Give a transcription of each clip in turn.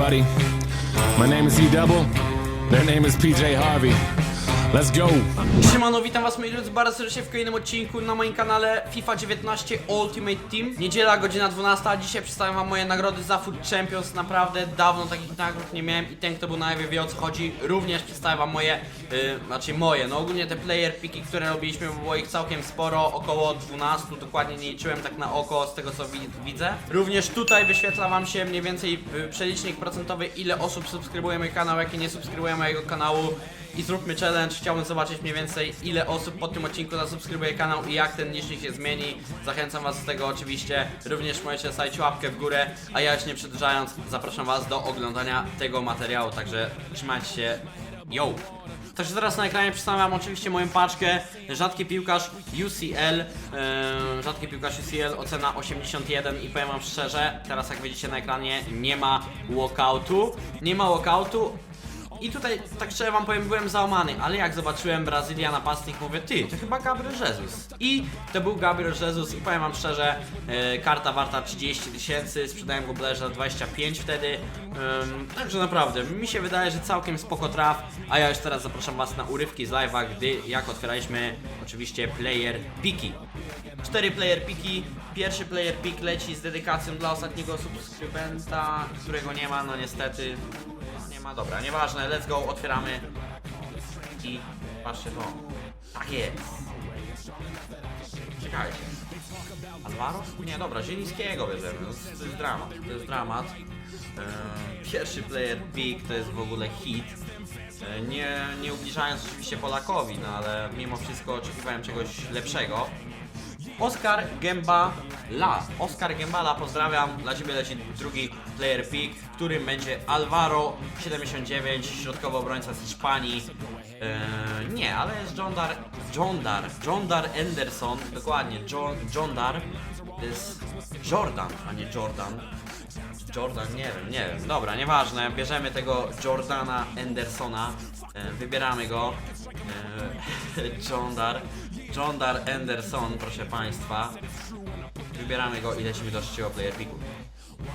everybody. My name is E Double. Their name is PJ Harvey. Let's go. Siemano, witam was moi drodzy. Bardzo serdecznie w kolejnym odcinku na moim kanale FIFA 19 Ultimate Team. Niedziela, godzina 12, a dzisiaj przedstawiam wam moje nagrody za Food Champions. Naprawdę dawno takich nagród nie miałem i ten kto był na wie o co chodzi. Również przedstawiam wam moje, yy, znaczy moje, no ogólnie te player piki, które robiliśmy, bo było ich całkiem sporo Około 12, dokładnie nie liczyłem tak na oko z tego co wi widzę. Również tutaj wyświetla wam się mniej więcej yy, przelicznik procentowy ile osób subskrybuje mój kanał, jakie nie subskrybują mojego kanału i zróbmy challenge. Chciałbym zobaczyć mniej więcej ile osób po tym odcinku zasubskrybuje kanał i jak ten licznik się zmieni. Zachęcam was do tego oczywiście. Również możecie zostawić łapkę w górę, a ja już nie przedłużając zapraszam was do oglądania tego materiału, także trzymajcie się. Yo! Także teraz na ekranie przedstawiam oczywiście moją paczkę Rzadki piłkarz UCL yy, Rzadki piłkarz UCL ocena 81 i powiem wam szczerze Teraz jak widzicie na ekranie nie ma walkoutu Nie ma walkoutu i tutaj, tak szczerze wam powiem, byłem załamany, ale jak zobaczyłem Brazylia napastnik, mówię, ty, to chyba Gabriel Jesus. I to był Gabriel Jesus i powiem wam szczerze, e, karta warta 30 tysięcy, sprzedałem go bodajże za 25 wtedy. Także naprawdę, mi się wydaje, że całkiem spoko traf, a ja już teraz zapraszam was na urywki z live'a, gdy jak otwieraliśmy oczywiście player piki. Cztery player piki, pierwszy player pick leci z dedykacją dla ostatniego subskrybenta, którego nie ma, no niestety. Ma, dobra, nieważne, let's go, otwieramy. I patrzcie to. Tak jest. Czekajcie. Alvaro? Nie, dobra, Zielińskiego bierzemy, to jest, dramat, to jest dramat. Eee, pierwszy player pick to jest w ogóle hit. Eee, nie, nie ubliżając oczywiście Polakowi, no ale mimo wszystko oczekiwałem czegoś lepszego. Oskar Gembala. Oskar Gembala, pozdrawiam. Dla Ciebie leci drugi player pick, którym będzie Alvaro 79, środkowy obrońca z Hiszpanii. Eee, nie, ale jest John Dar, John Dar, John Dar Anderson, dokładnie, John, John Dar. To jest Jordan, a nie Jordan. Jordan, nie wiem, nie wiem. Dobra, nieważne. Bierzemy tego Jordana Andersona. E, wybieramy go. E, John Dar. John Dar Anderson, proszę Państwa. Wybieramy go i lecimy do trzeciego player picku.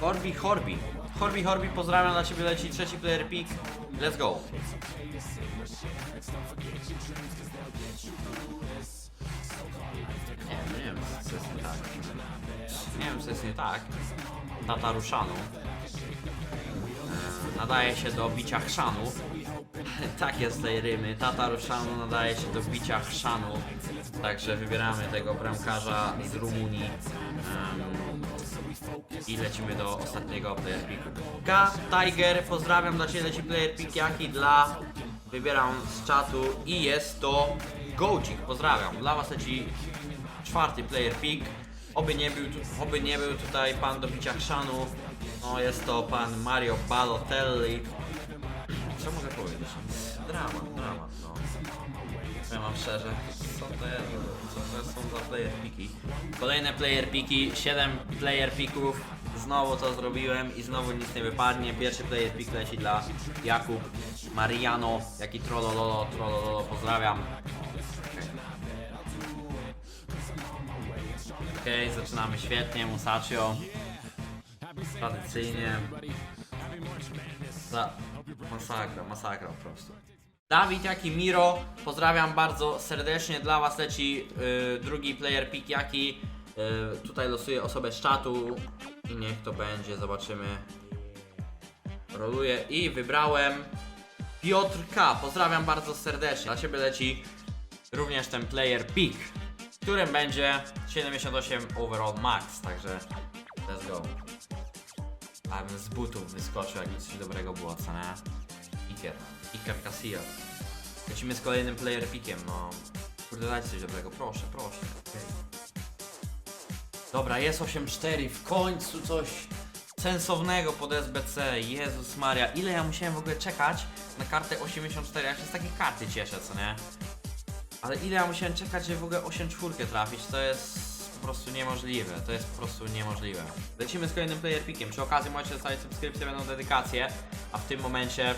Horby, Horby. Horby, Horby, pozdrawiam, dla Ciebie leci trzeci player pick. Let's go. Nie wiem, nie wiem, co jest nie tak. Nie wiem, co jest nie tak. Tata Ruszanu. E, nadaje się do bicia chrzanu. tak jest tej rymy. Tata Ruszanu nadaje się do bicia chrzanu. Także wybieramy tego bramkarza z Rumunii. I lecimy do ostatniego player picku. K Tiger, pozdrawiam dla Ciebie, leci player pick jaki dla... Wybieram z czatu i jest to Gołcik, pozdrawiam. Dla Was leci czwarty player pick. Oby nie był, oby nie był tutaj pan do bicia chrzanu. No jest to pan Mario Balotelli. Co mogę powiedzieć? Dramat, dramat, no. Powiem wam szczerze, co to jest, co to są za player piki? Kolejne player piki, 7 player pików. Znowu to zrobiłem i znowu nic nie wypadnie. Pierwszy player pick leci dla Jakub Mariano, jaki trollololo, trollololo, pozdrawiam. Okej, zaczynamy świetnie, Musaccio. Tradycyjnie. Za... Masakra, masakra po prostu. Dawid, jak i Miro, pozdrawiam bardzo serdecznie. Dla Was leci y, drugi player pick, jaki y, tutaj losuję osobę z czatu i niech to będzie, zobaczymy. Roluję i wybrałem Piotr K. Pozdrawiam bardzo serdecznie. Dla Ciebie leci również ten player pick, którym będzie 78 overall max, także let's go. A bym z butów wyskoczył, jakby coś dobrego było, co nie? Iker. Iker Casillas. Lecimy z kolejnym player pickiem, no. Kurde, dajcie coś dobrego, proszę, proszę. Dobra, jest 8-4, w końcu coś sensownego pod SBC. Jezus Maria, ile ja musiałem w ogóle czekać na kartę 84, ja się z takiej karty cieszę, co nie? Ale ile ja musiałem czekać, żeby w ogóle 8-4 trafić, to jest po prostu niemożliwe, to jest po prostu niemożliwe. Lecimy z kolejnym player pickiem, przy okazji możecie zostawić subskrypcję, będą dedykacje, a w tym momencie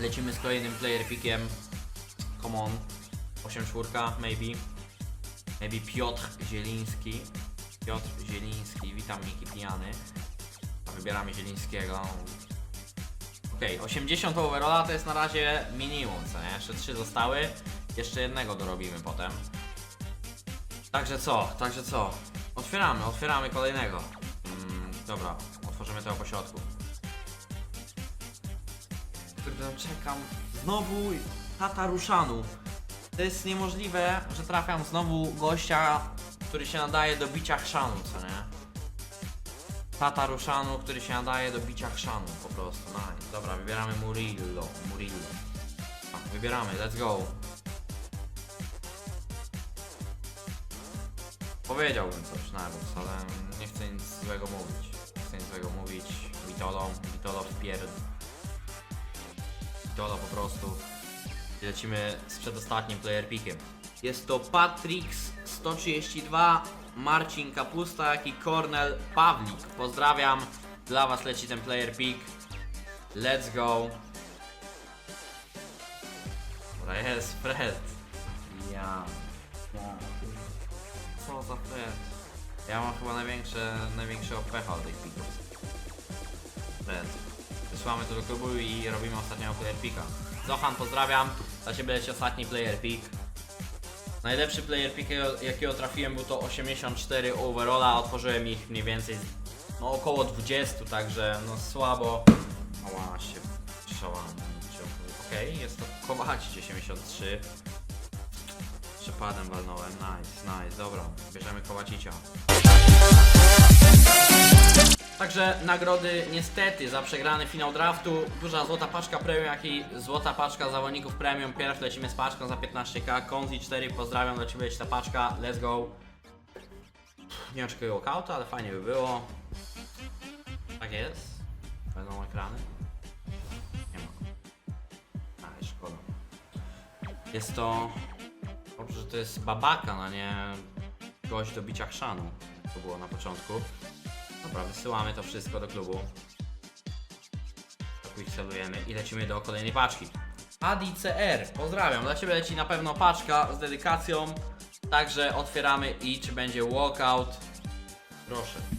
lecimy z kolejnym player pickiem. Come on, 8-4, maybe. Maybe Piotr Zieliński. Piotr Zieliński, witam Miki Pijany. A Wybieramy Zielińskiego. Okej, 80 overalla to jest na razie minimum, co nie? Jeszcze 3 zostały. Jeszcze jednego dorobimy potem. Także co? Także co? Otwieramy, otwieramy kolejnego. Mm, dobra, otworzymy tego po środku. Kurde, no czekam. Znowu tata Ruszanu. To jest niemożliwe, że trafiam znowu gościa, który się nadaje do bicia chrzanu, co nie? Tata Ruszanu, który się nadaje do bicia chrzanu, po prostu. Nice. Dobra, wybieramy Murillo. Murillo. A, wybieramy, let's go. Powiedziałbym coś na ale nie chcę nic złego mówić. Nie chcę nic złego mówić. Vitolo, Vitolo wpierd... Vitolo po prostu. I Lecimy z przedostatnim player pickiem. Jest to Patrix 132, Marcin Kapusta, jak i Kornel Pawlik. Pozdrawiam. Dla was leci ten player pick. Let's go. Dobra, jest Fred. Ja. Co za Fred? Ja mam chyba największe, największego pecha od tych pików. Fred. Wysyłamy to do klubu i robimy ostatniego player picka. Zohan, pozdrawiam. Dla ciebie leci ostatni player pick. Najlepszy player pick, jakiego- trafiłem był to 84 overalla. Otworzyłem ich mniej więcej no, około 20, także no słabo. Ała, się przełamałem. Okej, jest to Kowacic 83. Przepadem walnąłem, nice, nice, dobra, bierzemy Kowacicia. Także nagrody niestety za przegrany finał draftu, duża złota paczka premium, jak i złota paczka zawodników premium. Pierw lecimy z paczką za 15k, Konzi 4, pozdrawiam, lecimy leci ta paczka, let's go. Nie oczekuję walkouta, ale fajnie by było. Tak jest. Będą ekrany. Nie ma. Aj, szkoda. Jest to... Że to jest babaka, no nie gość do bicia chrzanu. To było na początku. Dobra, wysyłamy to wszystko do klubu. Celujemy i lecimy do kolejnej paczki. ADCR, pozdrawiam. Dla Ciebie leci na pewno paczka z dedykacją. Także otwieramy i czy będzie walkout. Proszę.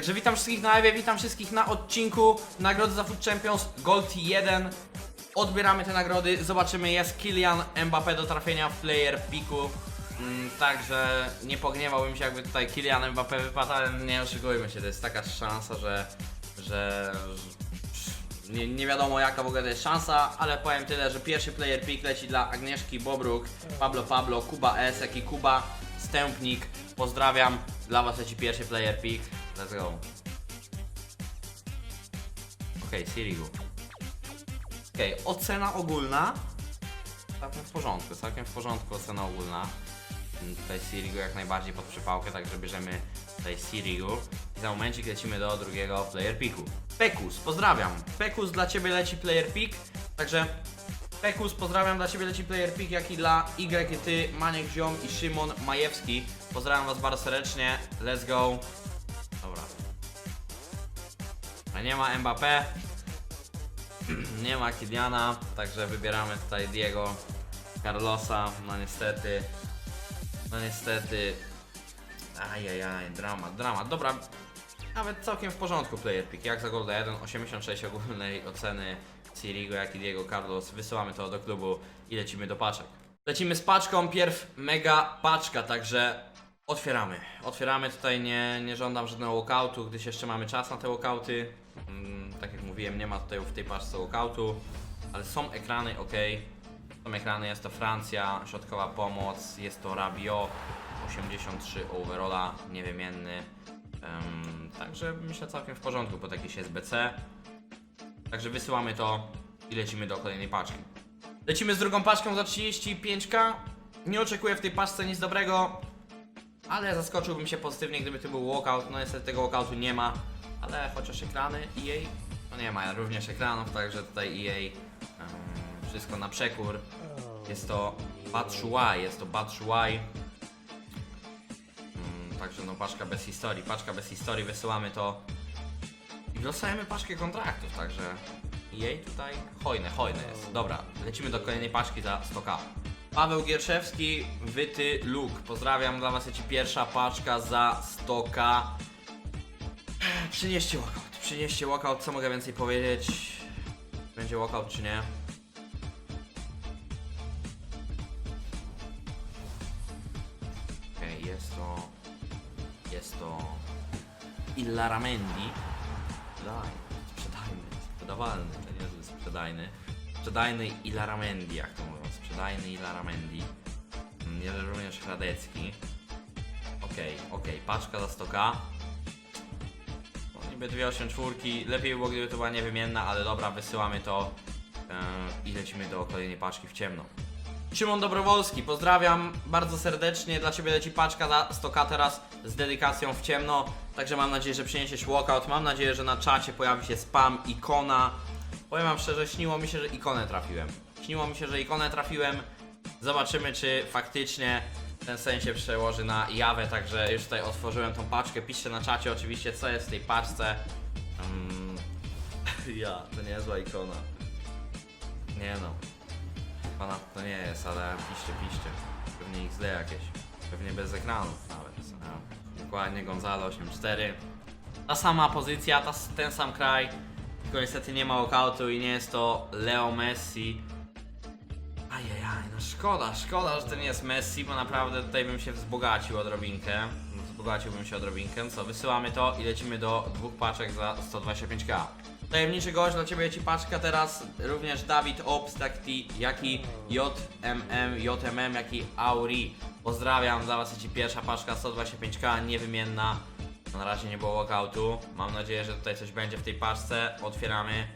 Także witam wszystkich na live, witam wszystkich na odcinku Nagrody za Food Champions Gold 1 Odbieramy te nagrody, zobaczymy jest Kylian Mbappé do trafienia w player piku mm, Także nie pogniewałbym się jakby tutaj Kylian Mbappé wypadł, ale nie oszukujmy się, to jest taka szansa, że, że nie, nie wiadomo jaka w ogóle to jest szansa, ale powiem tyle, że pierwszy player pick leci dla Agnieszki Bobruk, Pablo Pablo, Kuba S, jak i Kuba Stępnik. Pozdrawiam, dla was leci pierwszy player pick. Let's go. Okej, okay, Sirigu. Okej, ocena ogólna. Całkiem w porządku, całkiem w porządku ocena ogólna. Tutaj Sirigu jak najbardziej pod przypałkę, także bierzemy tutaj Sirigu. I za momencik lecimy do drugiego player picku. Pekus, pozdrawiam. Pekus dla ciebie leci player pick, także Pekus, pozdrawiam dla ciebie leci player pick, jak i dla Y ty, Maniek Ziom i Szymon Majewski. Pozdrawiam was bardzo serdecznie. Let's go. Nie ma Mbappé. nie ma Kiliana, także wybieramy tutaj Diego Carlosa. No niestety. No niestety. Ajajaj, dramat, dramat. Dobra, nawet całkiem w porządku player pick. Jak za Golda 1, 86 ogólnej oceny Sirigo, jak i Diego Carlos. Wysyłamy to do klubu i lecimy do paczek. Lecimy z paczką, pierw mega paczka, także otwieramy. Otwieramy, tutaj nie, nie żądam żadnego walkoutu, gdyż jeszcze mamy czas na te walkouty. Mm, tak jak mówiłem, nie ma tutaj w tej paczce walkoutu. ale są ekrany, ok. Są ekrany, jest to Francja, środkowa pomoc, jest to Rabiot, 83 overalla, niewymienny. Em, także myślę całkiem w porządku pod jakiś SBC. Także wysyłamy to i lecimy do kolejnej paczki. Lecimy z drugą paczką za 35k. Nie oczekuję w tej paczce nic dobrego, ale zaskoczyłbym się pozytywnie, gdyby to był walkout. No niestety tego walkoutu nie ma, ale chociaż ekrany EA, no nie ma również ekranów, także tutaj EA em, wszystko na przekór. Jest to Batshuayi, jest to Batshuayi. Mm, Także no paczka bez historii, paczka bez historii, wysyłamy to i wlosujemy paczkę kontraktów, także jej tutaj hojne, hojne jest. Dobra, lecimy do kolejnej paczki za 100k. Paweł Gierszewski, Wyty Luk. Pozdrawiam, dla was leci pierwsza paczka za 100k. Przynieście walkout, przynieście walkout, co mogę więcej powiedzieć? Będzie walkout czy nie? Okej, jest to... Jest to... Illaramendi. Daj, sprzedajny, sprzedawalny, to niezły sprzedajny. Sprzedajny Ilaramendi, jak to mówią, sprzedajny Ilaramendi. Mm, Jest również Hradecki. Okej, okej, paczka za 100k. No, niby dwie 8 czwórki, lepiej było gdyby to była niewymienna, ale dobra, wysyłamy to yy, i lecimy do kolejnej paczki w ciemno. Szymon Dobrowolski, pozdrawiam bardzo serdecznie. Dla Ciebie leci paczka za 100k teraz z dedykacją w ciemno. Także mam nadzieję, że przyniesiesz walkout. Mam nadzieję, że na czacie pojawi się spam, ikona. Powiem Wam szczerze, śniło mi się, że ikonę trafiłem. Śniło mi się, że ikonę trafiłem. Zobaczymy, czy faktycznie ten sen się przełoży na jawę. Także już tutaj otworzyłem tą paczkę. Piszcie na czacie oczywiście, co jest w tej paczce. Mm. ja, to niezła ikona. Nie no. Pana to nie jest, ale piszcie, piszcie. Pewnie XD jakieś. Pewnie bez ekranów nawet. No. Dokładnie Gonzalo 8-4. Ta sama pozycja, ta, ten sam kraj. Tylko niestety nie ma walkoutu i nie jest to Leo Messi. Ajajaj, no szkoda, szkoda, że to nie jest Messi, bo naprawdę tutaj bym się wzbogacił odrobinkę. Wzbogaciłbym się odrobinkę. Co, wysyłamy to i lecimy do dwóch paczek za 125k. Tajemniczy gość, dla Ciebie ci paczka teraz również Dawid Obst, jak i, JMM, JMM, jak i Auri. Pozdrawiam, dla Was leci pierwsza paczka 125k, niewymienna. Na razie nie było walkoutu. Mam nadzieję, że tutaj coś będzie w tej paczce. Otwieramy.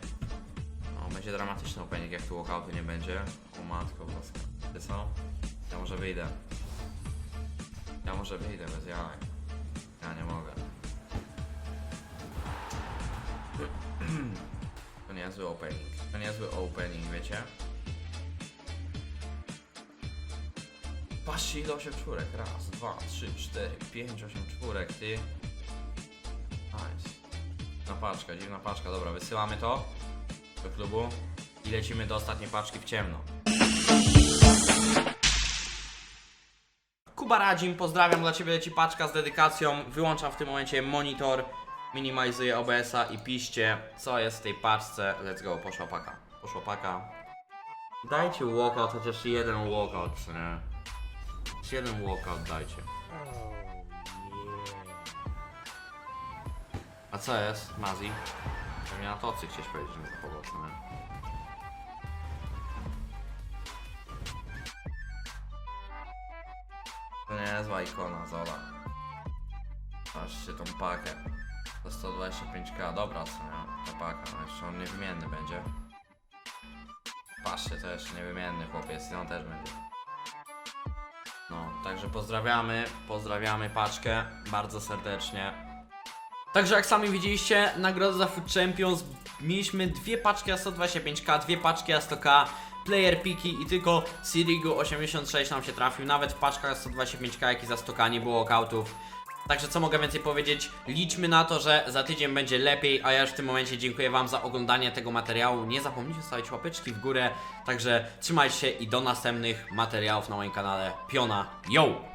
No, będzie dramatyczny opening, jak tu walkoutu nie będzie. O matko boska. Ty co? Ja może wyjdę. Ja może wyjdę bez jaj. Ja nie mogę. To niezły opening. To niezły opening, wiecie? Patrzcie ile 8 czwórek. Raz, dwa, trzy, cztery, pięć, osiem czwórek, ty. Dziwna paczka, dziwna paczka. Dobra, wysyłamy to do klubu i lecimy do ostatniej paczki w ciemno. Kuba Radzim, pozdrawiam dla Ciebie, leci paczka z dedykacją. Wyłączam w tym momencie monitor, minimalizuję OBS-a i piszcie, co jest w tej paczce. Let's go, poszła paka. Poszła paka. Dajcie walkout, chociaż jeden walkout, nie? Jeden walkout dajcie. A co jest, Mazi? Pewnie na tocy chciałeś powiedzieć, że nie? To nie jest zła ikona, Zola. Patrzcie tą pakę. To 125k, dobra co nie? Ta paka, no jeszcze on niewymienny będzie. Patrzcie, to jeszcze niewymienny chłopiec i on też będzie. No, także pozdrawiamy, pozdrawiamy paczkę bardzo serdecznie. Także jak sami widzieliście, nagroda za Food Champions mieliśmy dwie paczki a 125k, dwie paczki a 100k, player piki i tylko Sirigu 86 nam się trafił, nawet w paczkach 125k jak i za 100k nie było walkoutów. Także co mogę więcej powiedzieć? Liczmy na to, że za tydzień będzie lepiej, a ja już w tym momencie dziękuję Wam za oglądanie tego materiału. Nie zapomnijcie stawić łapeczki w górę, także trzymajcie się i do następnych materiałów na moim kanale Piona. Yo!